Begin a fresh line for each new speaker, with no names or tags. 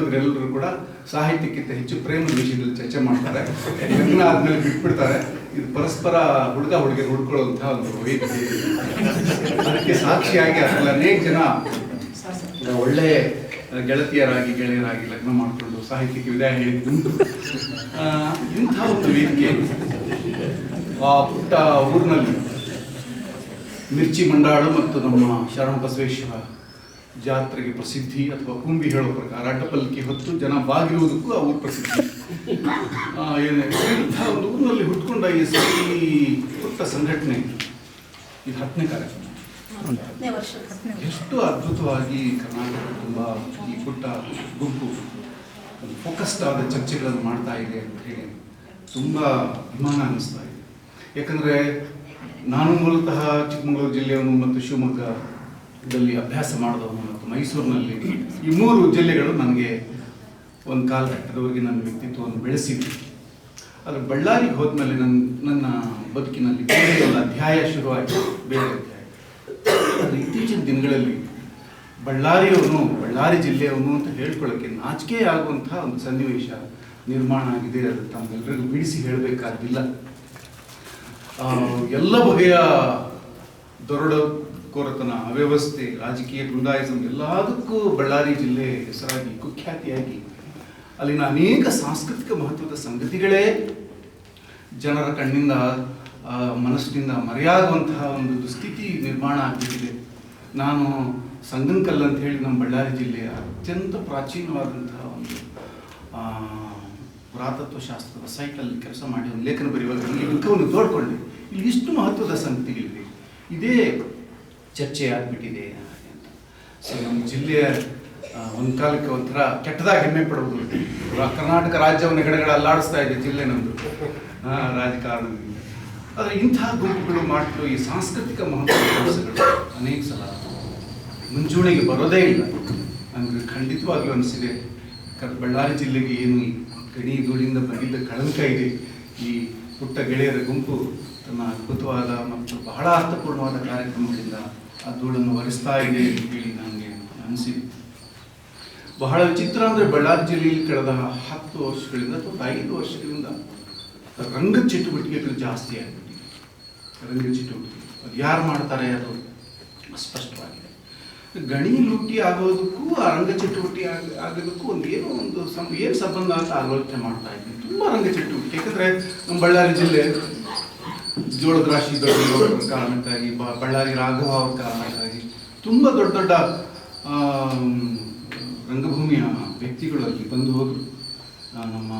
ಹುಡುಗರೆಲ್ಲರೂ ಕೂಡ ಸಾಹಿತ್ಯಕ್ಕಿಂತ ಹೆಚ್ಚು ಪ್ರೇಮದ ವಿಷಯದಲ್ಲಿ ಚರ್ಚೆ ಮಾಡ್ತಾರೆ. ಲಗ್ನ ಆದ್ಮೇಲೆ ಬಿಟ್ಬಿಡ್ತಾರೆ. ಇದು ಪರಸ್ಪರ ಹುಡುಗ ಹುಡುಗಿ ಹುಡ್ಕೊಳ್ಳುವಂತಹ ಒಂದು ವೇದಿಕೆ. ಅದಕ್ಕೆ ಸಾಕ್ಷಿಯಾಗಿ ಅದೆಲ್ಲ ಅನೇಕ ಜನ ಒಳ್ಳೆ ಗೆಳತಿಯರಾಗಿ ಗೆಳೆಯರಾಗಿ ಲಗ್ನ ಮಾಡಿಕೊಂಡು ಸಾಹಿತ್ಯಕ್ಕೆ ವಿದಾಯ ಹೇಳಿದ್ದುಂಟು ಆ, ಇಂಥ ಒಂದು ವೇದಿಕೆ ಆ ಪುಟ್ಟ ಊರಿನಲ್ಲಿ ಮಿರ್ಚಿ ಮಂಡಾಳು ಮತ್ತು ನಮ್ಮ ಶರಣ ಬಸವೇಶ್ವರ ಜಾತ್ರೆಗೆ ಪ್ರಸಿದ್ಧಿ ಅಥವಾ ಕುಂಬಿ ಹೇಳೋ ಪ್ರಕಾರ ಅಡ್ಡಪಲ್ಲಿಕೆ ಹೊತ್ತು ಜನ ಬಾಗಿರುವುದಕ್ಕೂ ಆ ಊರು ಪ್ರಸಿದ್ಧಿ ಇಂಥ ಒಂದು ಊರಿನಲ್ಲಿ ಹುಟ್ಕೊಂಡ ಈ ಪುಟ್ಟ ಸಂಘಟನೆ ಇದು. ಹತ್ತನೇ ಕಾರ್ಯಕ್ರಮ. ಎಷ್ಟು ಅದ್ಭುತವಾಗಿ ಕರ್ನಾಟಕ ತುಂಬ ಈ ಪುಟ್ಟ ಗುಂಪು ಫೋಕಸ್ಡ್ ಆದ ಚರ್ಚೆಗಳನ್ನು ಮಾಡ್ತಾ ಇದೆ ಅಂತ ಹೇಳಿ ತುಂಬ ಅಭಿಮಾನ ಅನ್ನಿಸ್ತಾ ಇದೆ. ಯಾಕಂದರೆ ನಾನು ಮೂಲತಃ ಚಿಕ್ಕಮಗಳೂರು ಜಿಲ್ಲೆಯವನು ಮತ್ತು ಶಿವಮೊಗ್ಗದಲ್ಲಿ ಅಭ್ಯಾಸ ಮಾಡಿದವನು. ಮೈಸೂರಿನಲ್ಲಿ ಈ ಮೂರು ಜಿಲ್ಲೆಗಳು ನನಗೆ ಒಂದು ಕಾಲಘಟ್ಟದವರೆಗೆ ನನ್ನ ವ್ಯಕ್ತಿತ್ವವನ್ನು ಬೆಳೆಸಿವೆ ಆದರೆ ಬಳ್ಳಾರಿಗೆ ಹೋದ್ಮೇಲೆ ನನ್ನ ನನ್ನ ಬದುಕಿನಲ್ಲಿ ಬೇರೆ ಒಂದು ಅಧ್ಯಾಯ ಶುರುವಾಯಿತು, ಬೇರೆ ಅಧ್ಯಾಯ. ಆದರೆ ಇತ್ತೀಚಿನ ದಿನಗಳಲ್ಲಿ ಬಳ್ಳಾರಿಯವನು, ಬಳ್ಳಾರಿ ಜಿಲ್ಲೆಯವನು ಅಂತ ಹೇಳ್ಕೊಳ್ಳೋಕ್ಕೆ ನಾಚಿಕೆ ಆಗುವಂಥ ಒಂದು ಸನ್ನಿವೇಶ ನಿರ್ಮಾಣ ಆಗಿದೆ ಅದು ತಮ್ಮೆಲ್ಲರಿಗೂ ಬಿಡಿಸಿ ಹೇಳಬೇಕಾಗಿಲ್ಲ ಎಲ್ಲ ಬಗೆಯ ದೊರಡ ಕೊರತನ ಅವ್ಯವಸ್ಥೆ, ರಾಜಕೀಯ ಗುಂಡಾಯಿಸಂ ಎಲ್ಲದಕ್ಕೂ ಬಳ್ಳಾರಿ ಜಿಲ್ಲೆ ಹೆಸರಾಗಿ ಕುಖ್ಯಾತಿಯಾಗಿ. ಅಲ್ಲಿನ ಅನೇಕ ಸಾಂಸ್ಕೃತಿಕ ಮಹತ್ವದ ಸಂಗತಿಗಳೇ ಜನರ ಕಣ್ಣಿಂದ ಮನಸ್ಸಿನಿಂದ ಮರೆಯಾಗುವಂತಹ ಒಂದು ದುಸ್ಥಿತಿ ನಿರ್ಮಾಣ ಆಗಿಬಿಟ್ಟಿದೆ. ನಾನು ಸಂಗನಕಲ್ ಅಂತ ಹೇಳಿ ನಮ್ಮ ಬಳ್ಳಾರಿ ಜಿಲ್ಲೆಯ ಅತ್ಯಂತ ಪ್ರಾಚೀನವಾದಂತಹ ಒಂದು ಪುರಾತತ್ವ ಶಾಸ್ತ್ರದ ಸೈಟಲ್ಲಿ ಕೆಲಸ ಮಾಡಿ ಒಂದು ಲೇಖನ ಬರೆಯುವಾಗ ಈ ಅಂಕವನ್ನು ತೋಡ್ಕೊಂಡೆ ಇಲ್ಲಿ ಇಷ್ಟು ಮಹತ್ವದ ಸಂಗತಿಗಳಿವೆ. ಇದೇ ಚರ್ಚೆ ಆಗ್ಬಿಟ್ಟಿದೆ ಸೊ ನಮ್ಮ ಜಿಲ್ಲೆಯ ಒಂದು ಕಾಲಕ್ಕೆ ಒಂಥರ ಕೆಟ್ಟದಾಗಿ ಹೆಮ್ಮೆ ಪಡುವುದು. ಕರ್ನಾಟಕ ರಾಜ್ಯವನ್ನು ಗಡಗಡ ಅಲ್ಲಾಡಿಸ್ತಾ ಇದೆ ಜಿಲ್ಲೆ ನಮ್ಮದು ರಾಜಕಾರಣದಿಂದ. ಆದರೆ ಇಂತಹ ಗುಂಪುಗಳು ಮಾಡಿದ್ರು ಈ ಸಾಂಸ್ಕೃತಿಕ ಮಹತ್ವದ ಕೆಲಸಗಳು ಅನೇಕ ಸಲ ಮುಂಚೂಣಿಗೆ ಬರೋದೇ ಇಲ್ಲ. ನನಗೆ ಖಂಡಿತವಾಗ್ಲೂ ಅನಿಸಿದೆ ಬಳ್ಳಾರಿ ಜಿಲ್ಲೆಗೆ ಏನು ಗಣಿ ಧೂಳಿಂದ ಬಂದಿದ್ದ ಕಳಂಕ ಇದೆ, ಈ ಪುಟ್ಟ ಗೆಳೆಯರ ಗುಂಪು ತನ್ನ ಅದ್ಭುತವಾದ ಮತ್ತು ಬಹಳ ಅರ್ಥಪೂರ್ಣವಾದ ಕಾರ್ಯಕ್ರಮಗಳಿಂದ ಆ ಧೂಳನ್ನು ಒರೆಸ್ತಾ ಇದೆ ಅಂತ ಹೇಳಿ ನನಗೆ ಅನಿಸಿದೆ. ಬಹಳ ವಿಚಿತ್ರ ಅಂದರೆ ಬಳ್ಳಾರಿ ಜಿಲ್ಲೆಯಲ್ಲಿ ಕಳೆದ ಹತ್ತು ವರ್ಷಗಳಿಂದ ಅಥವಾ ಐದು ವರ್ಷಗಳಿಂದ ರಂಗ ಚಟುವಟಿಕೆಗಳು ಜಾಸ್ತಿ ಆಗಿಬಿಟ್ಟಿದೆ. ರಂಗ ಚಟುವಟಿಕೆ. ಅದು ಯಾರು ಮಾಡ್ತಾರೆ ಅದು ಸ್ಪಷ್ಟವಾಗಿದೆ ಗಣಿ ಲೂಟಿ ಆಗೋದಕ್ಕೂ ಆ ರಂಗ ಚಟುವಟಿಕೆ ಆಗ- ಆಗೋದಕ್ಕೂ ಒಂದು ಏನೋ ಒಂದು ಸಂ, ಏನು ಸಂಬಂಧ ಅಂತ ಆಲೋಚನೆ ಮಾಡ್ತಾ ಇದ್ದೀನಿ. ತುಂಬ ರಂಗ ಚಟುವಟಿಕೆ. ಯಾಕಂದರೆ ನಮ್ಮ ಬಳ್ಳಾರಿ ಜಿಲ್ಲೆ ಜೋಳದ ರಾಶಿ ದೊಡ್ಡ ಕಾರಣಕ್ಕಾಗಿ ಬಳ್ಳಾರಿ ರಾಘವ ಅವ್ರ ಕಾರಣಕ್ಕಾಗಿ ತುಂಬ ದೊಡ್ಡ ದೊಡ್ಡ ರಂಗಭೂಮಿಯ ವ್ಯಕ್ತಿಗಳು ಅಲ್ಲಿ ಬಂದು ಹೋದರು. ನಮ್ಮ